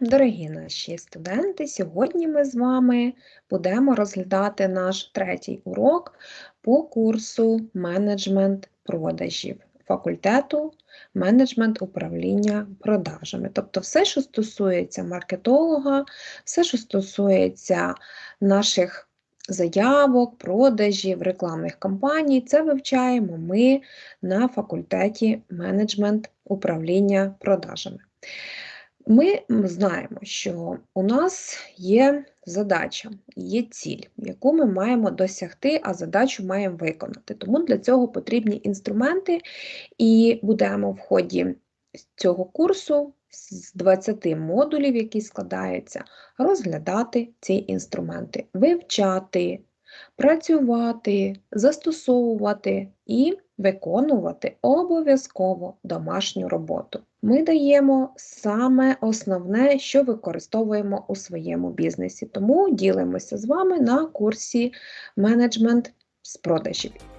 дорогі наші студенти! Сьогодні ми з вами будемо розглядати наш третій урок по курсу менеджмент продажів факультету менеджмент управління продажами. Тобто все, що стосується маркетолога, все, що стосується наших заявок, продажів, рекламних кампаній, це вивчаємо ми на факультеті менеджмент управління продажами. Ми знаємо, що у нас є задача, є ціль, яку ми маємо досягти, а задачу маємо виконати. Тому для цього потрібні інструменти, і будемо в ході цього курсу з 20 модулів, які складаються, розглядати ці інструменти, вивчати, працювати, застосовувати і виконувати обов'язково домашню роботу. Ми даємо саме основне, що використовуємо у своєму бізнесі. Тому ділимося з вами на курсі менеджмент з продажів.